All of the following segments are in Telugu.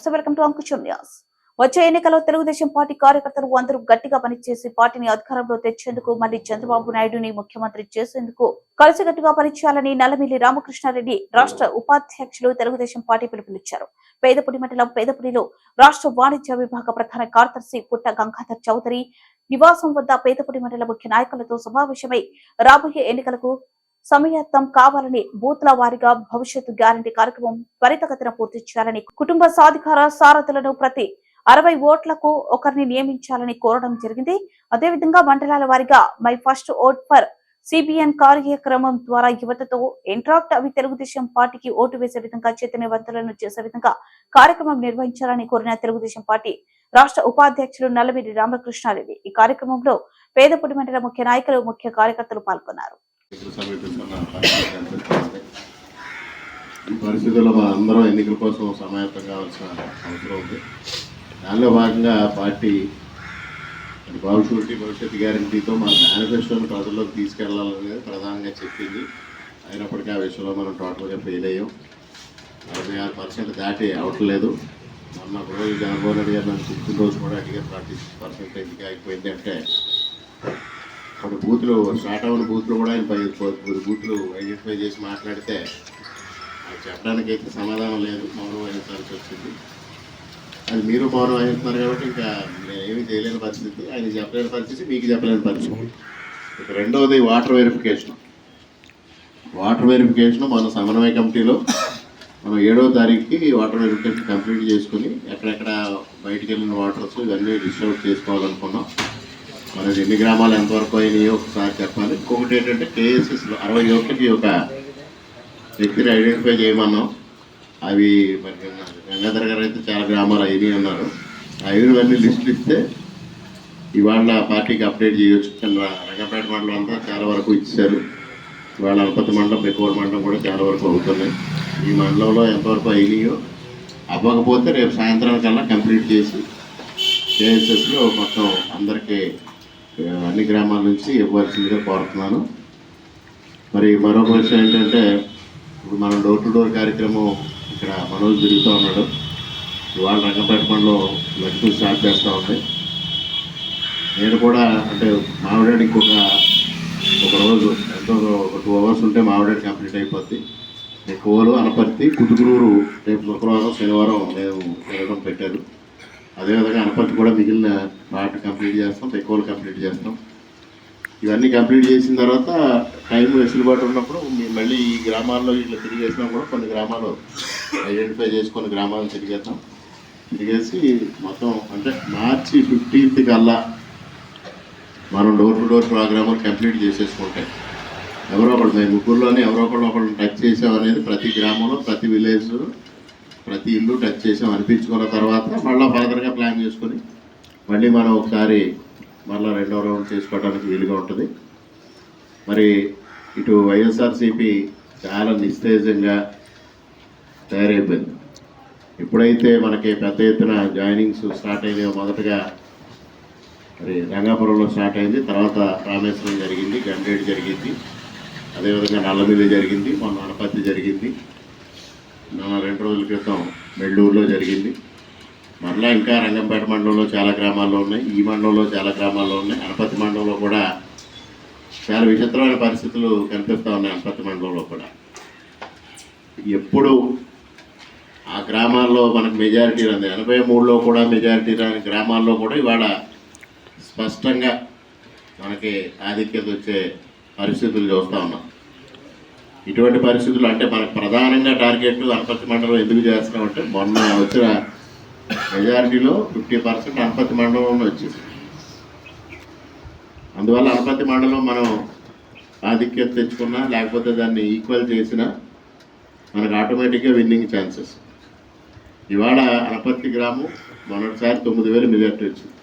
నమస్తే వెల్కమ్ టు అంకుశం న్యూస్. వచ్చే ఎన్నికల్లో తెలుగుదేశం పార్టీ కార్యకర్తలు అందరూ గట్టిగా పనిచేసి పార్టీని అధికారంలో తెచ్చేందుకు మళ్ళీ చంద్రబాబు నాయుడుని ముఖ్యమంత్రి చేసేందుకు కలిసికట్టుగా పనిచేయాలని నల్లమిల్లి రామకృష్ణారెడ్డి రాష్ట్ర ఉపాధ్యక్షులు తెలుగుదేశం పార్టీ పిలుపునిచ్చారు. పేదపుడి మండలం పేదపుడిలో రాష్ట్ర వాణిజ్య విభాగ ప్రధాన కార్యదర్శి పుట్ట గంగాధర్ చౌదరి నివాసం వద్ద పేదపుడి మండల ముఖ్య నాయకులతో సమావేశమై రాబోయే ఎన్నికలకు సమయత్వం కావాలని బూత్ల వారిగా భవిష్యత్తు గ్యారంటీ కార్యక్రమం త్వరితగతిన పూర్తి చేయాలని కుటుంబ సాధికార సారథులను ప్రతి అరవై ఓట్లకు ఒకరిని నియమించాలని కోరడం జరిగింది. అదేవిధంగా మండలాల వారిగా my first vote for CBN కార్యక్రమం ద్వారా యువతతో ఇంట్రాక్ట్ అవి తెలుగుదేశం పార్టీకి ఓటు వేసే విధంగా చైతన్యవంతులను చేసే విధంగా కార్యక్రమం నిర్వహించాలని కోరిన తెలుగుదేశం పార్టీ రాష్ట్ర ఉపాధ్యక్షులు నల్లమిరి రామకృష్ణారెడ్డి ఈ కార్యక్రమంలో పేదపుడి మండల ముఖ్య నాయకులు ముఖ్య కార్యకర్తలు పాల్గొన్నారు. ఈ పరిస్థితుల్లో మన అందరం ఎన్నికల కోసం సమాయత్తం కావాల్సిన అవసరం ఉంది. దానిలో భాగంగా పార్టీ మరి భవిష్యత్తు భవిష్యత్ గ్యారంటీతో మన మేనిఫెస్టోని ప్రజల్లోకి తీసుకెళ్ళాలనేది ప్రధానంగా చెప్పింది. అయినప్పటికీ ఆ విషయంలో మనం టోటల్గా ఫెయిల్ అయ్యాం. అరవై ఆరు పర్సెంట్ దాటి అవట్లేదు. మొన్న ఒక రోజు జగన్మోహన్ రెడ్డి గారు నన్ను ఫిఫ్టీన్ రోజు కూడా అడిగారు ఫార్టీ పర్సెంట్ ఎందుకు ఆగిపోయింది అంటే కొన్ని బూతులు స్టార్ట్ అవ్వని బూతులు కూడా ఆయన పది బూతులు ఐడెంటిఫై చేసి మాట్లాడితే అది చెప్పడానికి అయితే సమాధానం లేదు. మౌనం వహించాల్సి వచ్చింది అది మీరు మౌనం వహిస్తున్నారు కాబట్టి ఇంకా నేను ఏమీ చేయలేని పరిస్థితి. ఆయన చెప్పలేని పరిస్థితి మీకు చెప్పలేని పరిస్థితి. ఇక రెండవది వాటర్ వెరిఫికేషన్. వాటర్ వెరిఫికేషన్ మన సమన్వయ కమిటీలో మనం ఏడవ తారీఖుకి వాటర్ వెరిఫికేషన్ కంప్లీట్ చేసుకుని ఎక్కడెక్కడ బయటికి వెళ్ళిన వాటర్స్ ఇవన్నీ డిస్ట్రిబ్యూట్ చేసుకోవాలనుకున్నాం. మనది ఎన్ని గ్రామాలు ఎంతవరకు అయినాయో ఒకసారి చెప్పాలి. ఇంకొకటి ఏంటంటే కేఎస్ఎస్లో అరవై ఒకటి ఒక వ్యక్తిని ఐడెంటిఫై చేయమన్నాం. అవి మరి గంగాధర్ గారు అయితే చాలా గ్రామాలు అయినాయి అన్నారు. అయినవన్నీ లిస్టులు ఇస్తే ఇవాళ పార్టీకి అప్డేట్ చేయొచ్చు. రంగపేట మండలం అంతా చాలా వరకు ఇచ్చారు. ఇవాళ అనపతి మండలం పెక్కువల మండలం కూడా చాలా వరకు అవుతున్నాయి. ఈ మండలంలో ఎంతవరకు అయినాయో అవ్వకపోతే రేపు సాయంత్రం కల్లా కంప్లీట్ చేసి కేఎస్ఎస్లో మొత్తం అందరికీ అన్ని గ్రామాల నుంచి ఇవ్వాల్సిందిగా కోరుతున్నాను. మరి మరొక విషయం ఏంటంటే ఇప్పుడు మనం డోర్ టు డోర్ కార్యక్రమం ఇక్కడ మనోజ్ తిరుగుతూ ఉన్నాడు. ఇవాళ రంగపేట మండలం స్టార్ట్ చేస్తూ ఉంది. నేను కూడా అంటే మామిడాడి ఇంకొక ఒక రోజు ఎంతో ఒక టూ అవర్స్ ఉంటే మామిడాడి కంప్లీట్ అయిపోద్ది. ఎక్కువలు అనపర్తి కుదుగురూరు రేపు శుక్రవారం శనివారం నేను వెళ్ళడం పెట్టారు. అదేవిధంగా అనపర్తి కూడా మిగిలిన పార్ట్ కంప్లీట్ చేస్తాం ఎక్కువలు కంప్లీట్ చేస్తాం. ఇవన్నీ కంప్లీట్ చేసిన తర్వాత టైం వెసులుబాటు ఉన్నప్పుడు మళ్ళీ ఈ గ్రామాల్లో ఇట్లా తిరిగేసినా కూడా కొన్ని గ్రామాలు ఐడెంటిఫై చేసి కొన్ని గ్రామాలు తిరిగేస్తాం తిరిగేసి మొత్తం అంటే మార్చి ఫిఫ్టీన్త్ కల్లా మనం door to door program complete చేసేసుకుంటే ఎవరో ఒకళ్ళు మేము ముగ్గురులోనే ఎవరో ఒకళ్ళు ఒకళ్ళు టచ్ చేసాం అనేది ప్రతి గ్రామంలో ప్రతి విలేజ్లో ప్రతి ఇల్లు టచ్ చేసాం అనిపించుకున్న తర్వాత మళ్ళీ ఫర్దర్గా ప్లాన్ చేసుకొని మళ్ళీ మనం ఒకసారి మళ్ళీ రెండో రౌండ్ చేసుకోవడానికి వీలుగా ఉంటుంది. మరి ఇటు వైఎస్ఆర్సీపీ చాలా నిస్తేజంగా తయారైపోయింది. ఎప్పుడైతే మనకి పెద్ద ఎత్తున జాయినింగ్స్ స్టార్ట్ అయినాయో మొదటగా మరి రంగాపురంలో స్టార్ట్ అయింది. తర్వాత రామేశ్వరం జరిగింది గండేడు జరిగింది అదేవిధంగా నల్లమిల్లి జరిగింది మొన్న అనపత్తి జరిగింది. మొన్న రెండు రోజుల క్రితం మెళ్ళూరులో జరిగింది. మరలా ఇంకా రంగంపేట మండలంలో చాలా గ్రామాల్లో ఉన్నాయి. ఈ మండలంలో చాలా గ్రామాల్లో ఉన్నాయి. అనపతి మండలంలో కూడా చాలా విచిత్రమైన పరిస్థితులు కనిపిస్తూ ఉన్నాయి అనపతి మండలంలో కూడా. ఎప్పుడు ఆ గ్రామాల్లో మనకు మెజారిటీ రాదు ఎనభై మూడులో కూడా మెజారిటీ రాని గ్రామాల్లో కూడా ఇవాళ స్పష్టంగా మనకి ఆధిక్యత వచ్చే పరిస్థితులు చూస్తూ ఉన్నాం. ఇటువంటి పరిస్థితులు అంటే మనకు ప్రధానంగా టార్గెట్ అనపతి మండలం ఎందుకు చేస్తున్నామంటే మొన్న వచ్చిన మెజారిటీలో ఫిఫ్టీ పర్సెంట్ అనపతి మండలంలో వచ్చింది. అందువల్ల అనపతి మండలం మనం ఆధిక్యత తెచ్చుకున్నా లేకపోతే దాన్ని ఈక్వల్ చేసినా మనకు ఆటోమేటిక్గా విన్నింగ్ ఛాన్సెస్ ఇవాళ అనపత్తి గ్రామం మొన్నటిసారి తొమ్మిది వేలు మెజార్టీ వచ్చింది.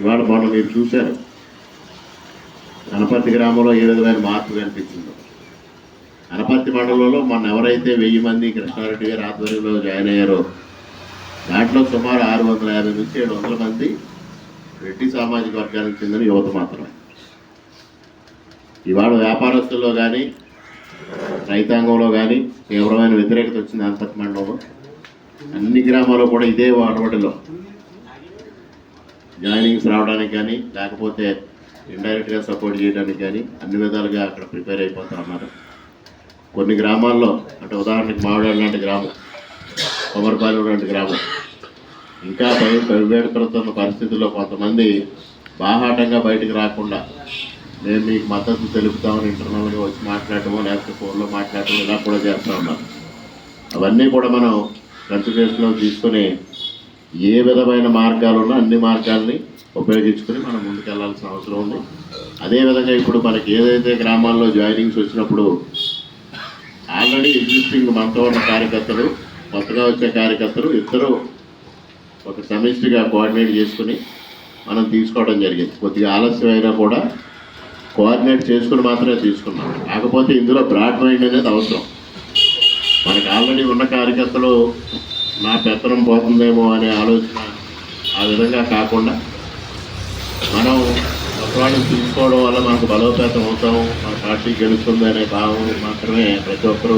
ఇవాళ మొన్న మీరు చూశారు. అనపర్తి గ్రామంలో ఏ విధమైన మార్పు కనిపించిందో. అనపర్తి మండలంలో మొన్న ఎవరైతే వెయ్యి మంది కృష్ణారెడ్డి గారి ఆధ్వర్యంలో జాయిన్ అయ్యారో దాంట్లో సుమారు ఆరు వందల యాభై నుంచి ఏడు వందల మంది రెడ్డి సామాజిక వర్గానికి చెందిన యువత మాత్రమే. ఇవాళ వ్యాపారస్తుల్లో కానీ రైతాంగంలో కానీ తీవ్రమైన వ్యతిరేకత వచ్చింది అనపర్తి మండలంలో. అన్ని గ్రామాల్లో కూడా ఇదే వాడబడిలో జాయినింగ్స్ రావడానికి కానీ లేకపోతే ఇండైరెక్ట్గా సపోర్ట్ చేయడానికి కానీ అన్ని విధాలుగా అక్కడ ప్రిపేర్ అయిపోతా ఉన్నారు కొన్ని గ్రామాల్లో అంటే ఉదాహరణకి మామిడాడు లాంటి గ్రామం కొమరపాలెం లాంటి గ్రామం ఇంకా భయం భయపెడుతున్న పరిస్థితుల్లో కొంతమంది బాహాటంగా బయటకు రాకుండా మేము మీకు మద్దతు తెలుపుతామని ఇంటర్నల్గా వచ్చి మాట్లాడటమో లేకపోతే ఫోన్లో మాట్లాడటం ఇలా కూడా చేస్తూ ఉన్నాం అవన్నీ కూడా మనం కన్సిడరేషన్లో తీసుకుని ఏ విధమైన మార్గాలు ఉన్నా అన్ని మార్గాల్ని ఉపయోగించుకొని మనం ముందుకెళ్ళాల్సిన అవసరం ఉంది. అదేవిధంగా ఇప్పుడు మనకి ఏదైతే గ్రామాల్లో జాయినింగ్స్ వచ్చినప్పుడు ఆల్రెడీ ఎగ్జిస్టింగ్ మనతో ఉన్న కార్యకర్తలు కొత్తగా వచ్చే కార్యకర్తలు ఇద్దరు ఒక సమిష్టిగా కోఆర్డినేట్ చేసుకుని మనం తీసుకోవడం జరిగింది. కొద్దిగా ఆలస్యం అయినా కూడా కోఆర్డినేట్ చేసుకుని మాత్రమే తీసుకున్నాం. కాకపోతే ఇందులో బ్రాడ్ మైండ్ అనేది అవసరం. మనకు ఆల్రెడీ ఉన్న కార్యకర్తలు నా పెత్తనం పోతుందేమో అనే ఆలోచన ఆ విధంగా కాకుండా మనం కొత్తవాడిని తీసుకోవడం వల్ల మనకు బలోపేతం అవుతాం మన పార్టీ గెలుస్తుంది అనే భావం మాత్రమే ప్రతి ఒక్కరూ